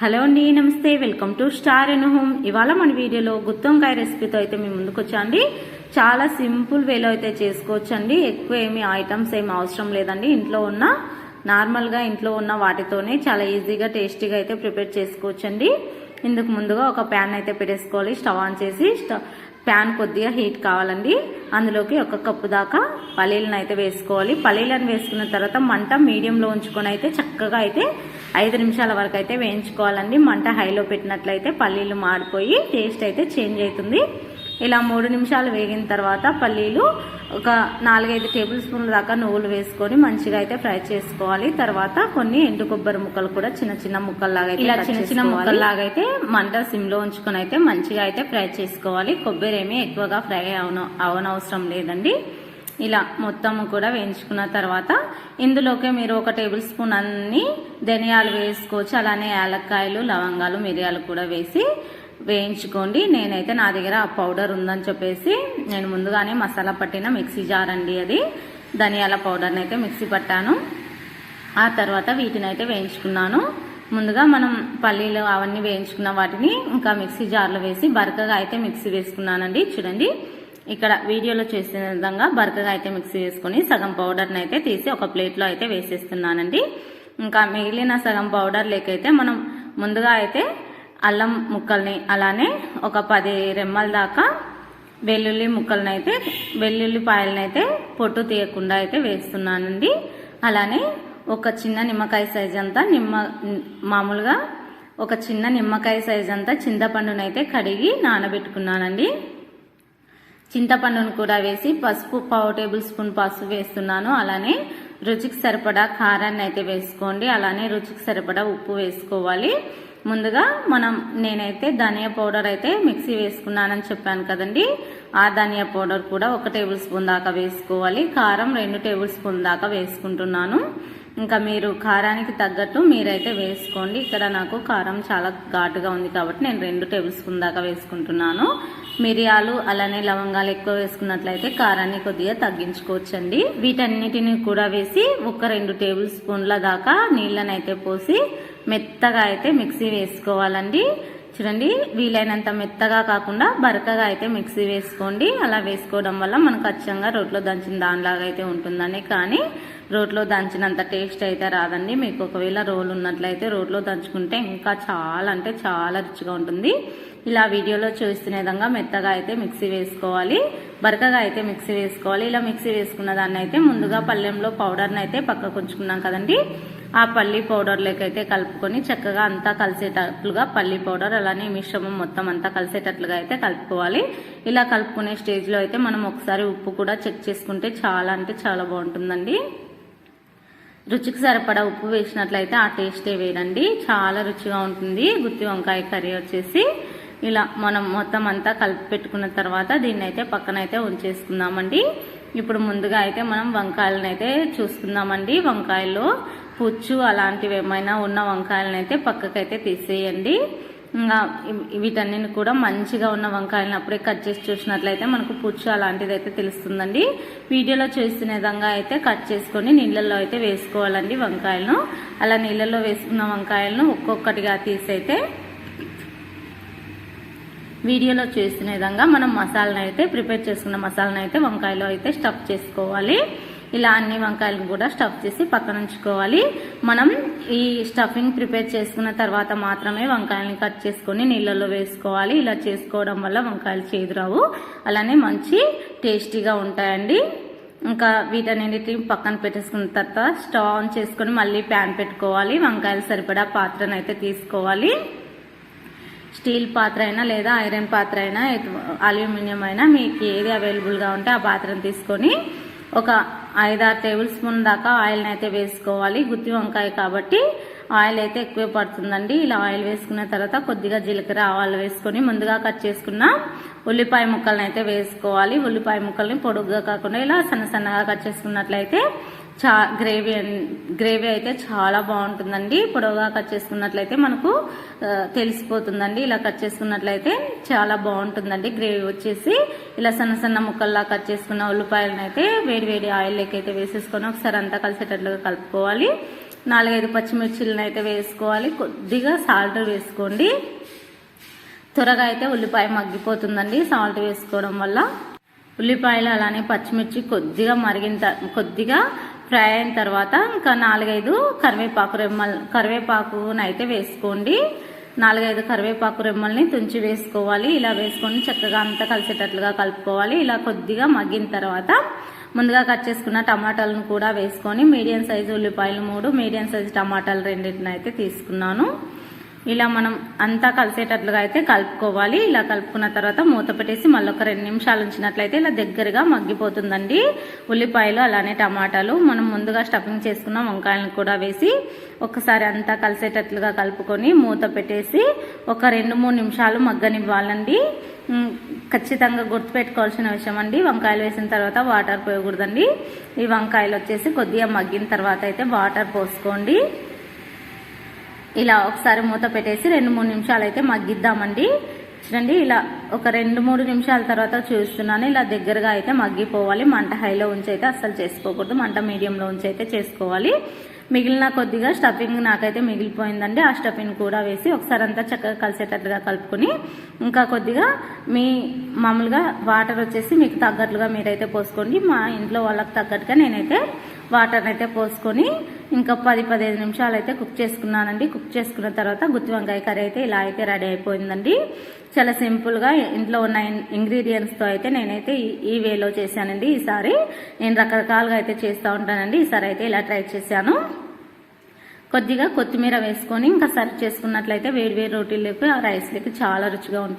Hello అండి నమస్తే. Welcome to Star N Home. ఇవాళ మన వీడియోలో గుత్తొంకాయ రెసిపీతో అయితే మేము ముందుకు వచ్చాండి చాలా సింపుల్ వేలో అయితే చేసుకోవచ్చండి. ఎక్కువ ఏమి ఐటమ్స్ ఏమి అవసరం లేదండి. ఇంట్లో ఉన్న నార్మల్గా ఇంట్లో ఉన్న వాటితోనే చాలా ఈజీగా టేస్టీగా అయితే ప్రిపేర్ చేసుకోవచ్చండి. ఇందుకు ముందుగా ఒక ప్యాన్ అయితే పెట్టేసుకోవాలి. స్టవ్ ఆన్ చేసి ప్యాన్ కొద్దిగా హీట్ కావాలండి. అందులోకి ఒక కప్పు దాకా పల్లీలను అయితే వేసుకోవాలి. పల్లీలను వేసుకున్న తర్వాత మంట మీడియంలో ఉంచుకొని అయితే చక్కగా అయితే ఐదు నిమిషాల వరకు అయితే వేయించుకోవాలండి. మంట హైలో పెట్టినట్లయితే పల్లీలు మాడిపోయి టేస్ట్ అయితే చేంజ్ అవుతుంది. ఇలా మూడు నిమిషాలు వేగిన తర్వాత పల్లీలు ఒక నాలుగైదు టేబుల్ స్పూన్ల దాకా నువ్వులు వేసుకొని మంచిగా అయితే ఫ్రై చేసుకోవాలి. తర్వాత కొన్ని ఎండు కొబ్బరి ముక్కలు కూడా చిన్న చిన్న ముక్కల్లాగా అయితే ఇలా చిన్న చిన్న ముక్కల్లాగా అయితే మంట సిమ్లో ఉంచుకొని అయితే మంచిగా అయితే ఫ్రై చేసుకోవాలి. కొబ్బరి ఏమీ ఎక్కువగా ఫ్రై అవన అవనవసరం లేదండి. ఇలా మొత్తం కూడా వేయించుకున్న తర్వాత ఇందులోకి మీరు ఒక టేబుల్ స్పూన్ అన్ని ధనియాలు వేసుకోవచ్చు. అలానే యాలక్కాయలు లవంగాలు మిరియాలు కూడా వేసి వేయించుకోండి. నేనైతే నా దగ్గర ఆ పౌడర్ ఉందని చెప్పేసి నేను ముందుగానే మసాలా పట్టిన మిక్సీ జార్ అండి అది. ధనియాల పౌడర్ని అయితే మిక్సీ పట్టాను. ఆ తర్వాత వీటిని అయితే వేయించుకున్నాను. ముందుగా మనం పల్లీలు అవన్నీ వేయించుకున్న వాటిని ఇంకా మిక్సీ జార్లో వేసి బరకగా అయితే మిక్సీ వేసుకున్నానండి. చూడండి. ఇక్కడ వీడియోలో చేసిన విధంగా బరకగా అయితే మిక్స్ చేసుకుని సగం పౌడర్ని అయితే తీసి ఒక ప్లేట్లో అయితే వేసేస్తున్నానండి. ఇంకా మిగిలిన సగం పౌడర్ లేకైతే మనం ముందుగా అయితే అల్లం ముక్కల్ని అలానే ఒక పది రెమ్మల దాకా వెల్లుల్లి ముక్కలను అయితే వెల్లుల్లిపాయలను అయితే పొట్టు తీయకుండా అయితే వేస్తున్నానండి. అలానే ఒక చిన్న నిమ్మకాయ సైజ్ అంతా నిమ్మ మామూలుగా ఒక చిన్న నిమ్మకాయ సైజ్ అంతా చింతపండునైతే కడిగి నానబెట్టుకున్నానండి. చింతపండును కూడా వేసి పసుపు పావు టేబుల్ స్పూన్ పసుపు వేస్తున్నాను. అలానే రుచికి సరిపడా కారాన్ని అయితే వేసుకోండి. అలానే రుచికి సరిపడా ఉప్పు వేసుకోవాలి. ముందుగా మనం నేనైతే ధనియా పౌడర్ అయితే మిక్సీ వేసుకున్నానని చెప్పాను కదండి. ఆ ధనియా పౌడర్ కూడా ఒక టేబుల్ స్పూన్ దాకా వేసుకోవాలి. కారం రెండు టేబుల్ స్పూన్ దాకా వేసుకుంటున్నాను. ఇంకా మీరు కారానికి తగ్గట్టు మీరైతే వేసుకోండి. ఇక్కడ నాకు కారం చాలా ఘాటుగా ఉంది కాబట్టి నేను రెండు టేబుల్ స్పూన్ దాకా వేసుకుంటున్నాను. మిరియాలు అలానే లవంగాలు ఎక్కువ వేసుకున్నట్లయితే కారాన్ని కొద్దిగా తగ్గించుకోవచ్చండి. వీటన్నిటిని కూడా వేసి ఒక రెండు టేబుల్ స్పూన్ల దాకా నీళ్ళనైతే పోసి మెత్తగా అయితే మిక్సీ వేసుకోవాలండి. చూడండి వీలైనంత మెత్తగా కాకుండా బరకగా అయితే మిక్సీ వేసుకోండి. అలా వేసుకోవడం వల్ల మనకు అచ్చంగా రోట్లో దంచిన దానిలాగా అయితే ఉంటుందని కానీ రోట్లో దంచినంత టేస్ట్ అయితే రాదండి. మీకు ఒకవేళ రోల్ ఉన్నట్లయితే రోట్లో దంచుకుంటే ఇంకా చాలా అంటే చాలా రుచిగా ఉంటుంది. ఇలా వీడియోలో చూస్తున్న విధంగా మెత్తగా అయితే మిక్సీ వేసుకోవాలి. బరకగా అయితే మిక్సీ వేసుకోవాలి. ఇలా మిక్సీ వేసుకున్న దాన్ని అయితే ముందుగా పళ్ళెంలో పౌడర్ని అయితే పక్కకు ఉంచుకున్నాం కదండి. ఆ పల్లీ పౌడర్లోకి అయితే కలుపుకొని చక్కగా అంతా కలిసేటట్లుగా పల్లీ పౌడర్ అలానే మిశ్రమం మొత్తం అంతా కలిసేటట్లుగా అయితే కలుపుకోవాలి. ఇలా కలుపుకునే స్టేజ్లో అయితే మనం ఒకసారి ఉప్పు కూడా చెక్ చేసుకుంటే చాలా అంటే చాలా బాగుంటుందండి. రుచికి సరిపడా ఉప్పు వేసినట్లయితే ఆ టేస్టే వేరండి. చాలా రుచిగా ఉంటుంది. గుత్తి వంకాయ కర్రీ వచ్చేసి. ఇలా మనం మొత్తం అంతా కలిపి పెట్టుకున్న తర్వాత దీన్ని అయితే పక్కన అయితే ఉంచేసుకుందామండి. ఇప్పుడు ముందుగా అయితే మనం వంకాయలను అయితే చూసుకుందామండి. వంకాయల్లో పుచ్చు అలాంటివి ఏమైనా ఉన్న వంకాయలను అయితే పక్కకైతే తీసేయండి. ఇంకా వీటన్నిటిని కూడా మంచిగా ఉన్న వంకాయలను అప్పుడే కట్ చేసి చూసినట్లయితే మనకు పుచ్చు అలాంటిది అయితే తెలుస్తుందండి. వీడియోలో చేసిన విధంగా అయితే కట్ చేసుకొని నీళ్ళల్లో అయితే వేసుకోవాలండి వంకాయలను. అలా నీళ్ళల్లో వేసుకున్న వంకాయలను ఒక్కొక్కటిగా తీసైతే వీడియోలో చేసిన విధంగా మనం మసాలాను అయితే ప్రిపేర్ చేసుకున్న మసాలాను అయితే వంకాయలో అయితే స్టఫ్ చేసుకోవాలి. ఇలా అన్ని వంకాయలను కూడా స్టఫ్ చేసి పక్కన ఉంచుకోవాలి. మనం ఈ స్టఫింగ్ ప్రిపేర్ చేసుకున్న తర్వాత మాత్రమే వంకాయలని కట్ చేసుకొని నీళ్ళలో వేసుకోవాలి. ఇలా చేసుకోవడం వల్ల వంకాయలు చేదురావు. అలానే మంచి టేస్టీగా ఉంటాయండి. ఇంకా వీటన్నిటిని పక్కన పెట్టేసుకున్న తర్వాత స్టవ్ ఆన్ చేసుకొని మళ్ళీ ప్యాన్ పెట్టుకోవాలి. వంకాయలు సరిపడా పాత్రను అయితే తీసుకోవాలి. స్టీల్ పాత్ర అయినా లేదా ఐరన్ పాత్ర అయినా అల్యూమినియం అయినా మీకు ఏది అవైలబుల్గా ఉంటే ఆ పాత్రను తీసుకొని ఒక ఐదారు టేబుల్ స్పూన్ దాకా ఆయిల్ని అయితే వేసుకోవాలి. గుత్తి వంకాయ కాబట్టి ఆయిల్ అయితే ఎక్కువ పడుతుందండి. ఇలా ఆయిల్ వేసుకున్న తర్వాత కొద్దిగా జీలకర్ర ఆవాలు వేసుకొని ముందుగా కట్ చేసుకున్న ఉల్లిపాయ ముక్కలను అయితే వేసుకోవాలి. ఉల్లిపాయ ముక్కల్ని పొడుగ్గా కాకుండా ఇలా సన్న సన్నగా కట్ చేసుకున్నట్లయితే చా గ్రేవీ గ్రేవీ అయితే చాలా బాగుంటుందండి. పొడవుగా కట్ చేసుకున్నట్లయితే మనకు తెలిసిపోతుందండి. ఇలా కట్ చేసుకున్నట్లయితే చాలా బాగుంటుందండి గ్రేవీ వచ్చేసి. ఇలా సన్న సన్న ముక్కల్లా కట్ చేసుకున్న ఉల్లిపాయలను అయితే వేడి వేడి ఆయిల్లోకి అయితే వేసేసుకొని ఒకసారి అంతా కలిసేటట్లుగా కలుపుకోవాలి. నాలుగైదు పచ్చిమిర్చిలను అయితే వేసుకోవాలి. కొద్దిగా సాల్ట్ వేసుకోండి. త్వరగా అయితే ఉల్లిపాయ మగ్గిపోతుందండి సాల్ట్ వేసుకోవడం వల్ల. ఉల్లిపాయలు అలానే పచ్చిమిర్చి కొద్దిగా మరిగిన కొద్దిగా ఫ్రై అయిన తర్వాత ఇంకా నాలుగైదు కరివేపాకు రెమ్మల్ కరివేపాకునైతే వేసుకోండి. నాలుగైదు కరివేపాకు రెమ్మల్ని తుంచి వేసుకోవాలి. ఇలా వేసుకొని చక్కగా అంతా కలిసేటట్లుగా కలుపుకోవాలి. ఇలా కొద్దిగా మగ్గిన తర్వాత ముందుగా కట్ చేసుకున్న టమాటాలను కూడా వేసుకొని మీడియం సైజు ఉల్లిపాయలు మూడు మీడియం సైజు టమాటాలు రెండింటిని అయితే తీసుకున్నాను. ఇలా మనం అంతా కలిసేటట్లుగా అయితే కలుపుకోవాలి. ఇలా కలుపుకున్న తర్వాత మూత పెట్టేసి మళ్ళీ ఒక రెండు నిమిషాలు ఉంచినట్లయితే ఇలా దగ్గరగా మగ్గిపోతుందండి. ఉల్లిపాయలు అలానే టమాటాలు. మనం ముందుగా స్టఫింగ్ చేసుకున్న వంకాయలను కూడా వేసి ఒకసారి అంతా కలిసేటట్లుగా కలుపుకొని మూత పెట్టేసి ఒక రెండు మూడు నిమిషాలు మగ్గనివ్వాలండి. ఖచ్చితంగా గుర్తుపెట్టుకోవాల్సిన విషయం అండి. వంకాయలు వేసిన తర్వాత వాటర్ పోయకూడదండి. ఈ వంకాయలు వచ్చేసి కొద్దిగా మగ్గిన తర్వాత అయితే వాటర్ పోసుకోండి. ఇలా ఒకసారి మూత పెట్టేసి రెండు మూడు నిమిషాలు అయితే మగ్గిద్దామండి. చూడండి ఇలా ఒక రెండు మూడు నిమిషాల తర్వాత చూస్తున్నాను. ఇలా దగ్గరగా అయితే మగ్గిపోవాలి. మంట హైలో ఉంచి అయితే అస్సలు చేసుకోకూడదు. మంట మీడియంలో ఉంచి అయితే చేసుకోవాలి. మిగిలిన కొద్దిగా స్టఫింగ్ నాకైతే మిగిలిపోయిందండి. ఆ స్టఫింగ్ కూడా వేసి ఒకసారి అంతా చక్కగా కలిసేటట్లుగా కలుపుకొని ఇంకా కొద్దిగా మీ మామూలుగా వాటర్ వచ్చేసి మీకు తగ్గట్లుగా మీరైతే పోసుకోండి. మా ఇంట్లో వాళ్ళకి తగ్గట్టుగా నేనైతే వాటర్ అయితే పోసుకొని ఇంకా పది పదిహేను నిమిషాలు అయితే కుక్ చేసుకున్నానండి. కుక్ చేసుకున్న తర్వాత గుత్తి వంకాయ కర్రీ అయితే ఇలా అయితే రెడీ అయిపోయిందండి. చాలా సింపుల్గా ఇంట్లో ఉన్న ఇంగ్రీడియంట్స్తో అయితే నేనైతే ఈ- ఈ వేలో చేశానండి. ఈసారి నేను రకరకాలుగా అయితే చేస్తూ ఉంటానండి. ఈసారి అయితే ఇలా ట్రై చేశాను. కొద్దిగా కొత్తిమీర వేసుకొని ఇంకా సర్వ్ చేసుకున్నట్లయితే వేడి వేడి రోటీలోకి ఆ రైస్లకి చాలా రుచిగా ఉంటుంది.